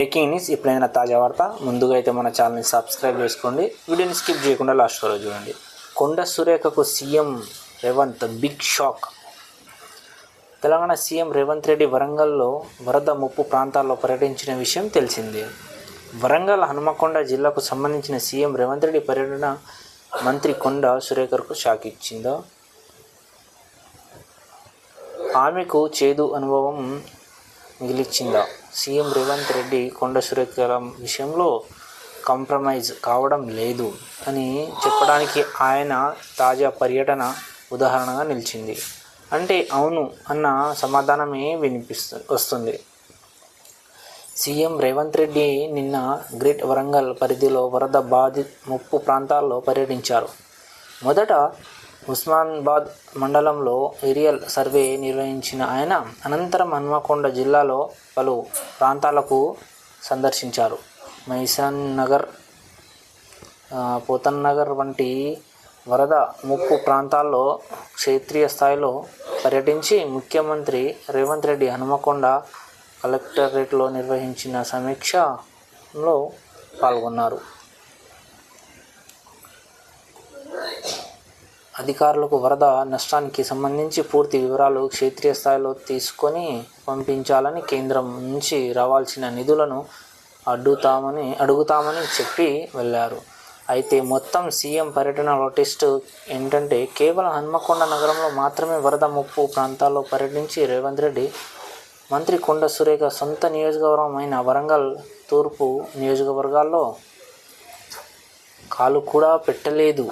Breaking news ఎప్పుడైనా తాజా వార్త ముందుగా అయితే మన ఛానల్ని సబ్స్క్రైబ్ చేసుకోండి. వీడియోని స్కిప్ చేయకుండా లాస్ట్ వరకు చూడండి. Konda సురేఖకు CM Revanth big shock Telangana CM Revanth Reddy వరంగల్లో వరద ముప్పు ప్రాంతాల్లో పర్యటించిన విషయం తెలిసిందే. వరంగల్ హనుమకొండ జిల్లాకు సంబంధించిన సీఎం రేవంత్ రెడ్డి పర్యటన మంత్రి కొండ సురేఖర్కు షాక్ ఇచ్చిందో? ఆమెకు చేదు అనుభవం మిగిలిచ్చిందా? సీఎం రేవంత్ రెడ్డి కొండ సురేఖల విషయంలో కాంప్రమైజ్ కావడం లేదు అని చెప్పడానికి ఆయన తాజా పర్యటన ఉదాహరణగా నిలిచింది. అంటే అవును అన్న సమాధానమే వినిపిస్తు వస్తుంది. సీఎం రేవంత్ రెడ్డి నిన్న గ్రేట్ వరంగల్ పరిధిలో వరద బాధి ముప్పు ప్రాంతాల్లో పర్యటించారు. మొదట ఉస్మానాబాద్ మండలంలో ఏరియల్ సర్వే నిర్వహించిన ఆయన అనంతరం హన్మకొండ జిల్లాలో పలు ప్రాంతాలకు సందర్శించారు. మైసాన్ నగర్ పోతన్ నగర్ వంటి వరద ముప్పు ప్రాంతాల్లో క్షేత్రీయ స్థాయిలో పర్యటించి ముఖ్యమంత్రి రేవంత్ రెడ్డి హనుమకొండ కలెక్టరేట్లో నిర్వహించిన సమీక్షలో పాల్గొన్నారు. అధికారులకు వరద నష్టానికి సంబంధించి పూర్తి వివరాలు క్షేత్రీయ స్థాయిలో తీసుకొని పంపించాలని కేంద్రం నుంచి రావాల్సిన నిధులను అడ్డుతామని అడుగుతామని చెప్పి వెళ్ళారు అయితే మొత్తం సీఎం పర్యటన టెస్ట్ ఏంటంటే కేవలం హన్మకొండ నగరంలో మాత్రమే వరద ముప్పు ప్రాంతాల్లో పర్యటించి రేవంత్ రెడ్డి మంత్రి కొండ సురేఖ సొంత నియోజకవర్గం అయిన వరంగల్ తూర్పు నియోజకవర్గాల్లో కాలు కూడా పెట్టలేదు.